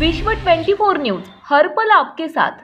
विश्व 24 न्यूज हरपल आपके साथ.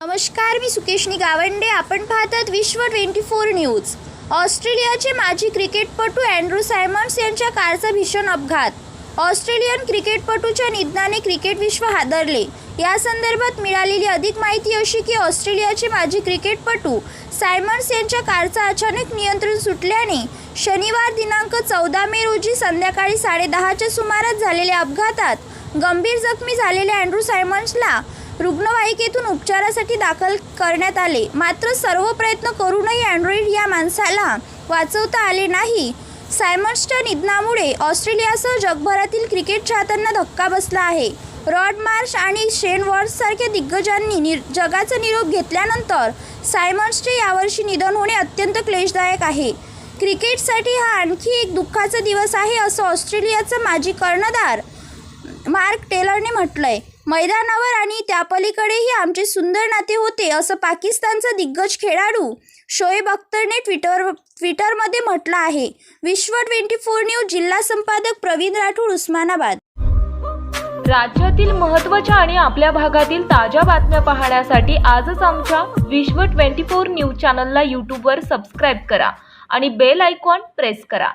नमस्कार मी सुकेशनी गावंडे. आपण पाहतात विश्व ट्वेंटी फोर न्यूज. ऑस्ट्रेलियाचे माजी क्रिकेटपटू अँड्रू सायमन्स यांच्या कारचा भीषण अपघात. ऑस्ट्रेलियन क्रिकेटपटूच्या निधनाने क्रिकेट विश्व हादरले. या संदर्भात मिळालेली अधिक माहिती अशी की ऑस्ट्रेलियाचे माजी क्रिकेटपटू सायमन्स यांच्या कारचा अचानक नियंत्रण सुटल्याने शनिवार दिनांक चौदा मे रोजी संध्याकाळी साडेदहाच्या सुमारास झालेल्या अपघातात गंभीर जखमी झालेल्या अँड्रू सायमन्सला रुग्णवाहिकेतून उपचारासाठी दाखल करण्यात आले. मात्र सर्व प्रयत्न करूनही अँड्रॉइड या माणसाला वाचवता आले नाही. सायमन्सच्या निधनामुळे ऑस्ट्रेलियासह जगभरातील क्रिकेट चाहत्यांना धक्का बसला आहे. रॉड मार्श आणि शेन वॉर्ड्ससारख्या दिग्गजांनी निर जगाचा निरोप घेतल्यानंतर सायमन्सचे यावर्षी निधन होणे अत्यंत क्लेशदायक आहे. क्रिकेटसाठी हा आणखी एक दुःखाचा दिवस आहे असं ऑस्ट्रेलियाचा माजी कर्णधार मार्क टेलरने म्हटलंय मैदानावर आणि त्यापलीकडेही आमचे सुंदर नाते होते असं पाकिस्तानचा दिग्गज खेळाडू शोएब अख्तरने ट्विटर ट्विटरमध्ये म्हटलं आहे. विश्व ट्वेंटी फोर न्यूज जिल्हा संपादक प्रवीण राठोड उस्मानाबाद. राज्यातील महत्त्वाच्या आणि आपल्या भागातील ताज्या बातम्या पाहण्यासाठी आजच आमच्या विश्व 24 न्यूज चॅनलला यूट्यूबवर सबस्क्राईब करा आणि बेल आयकॉन प्रेस करा.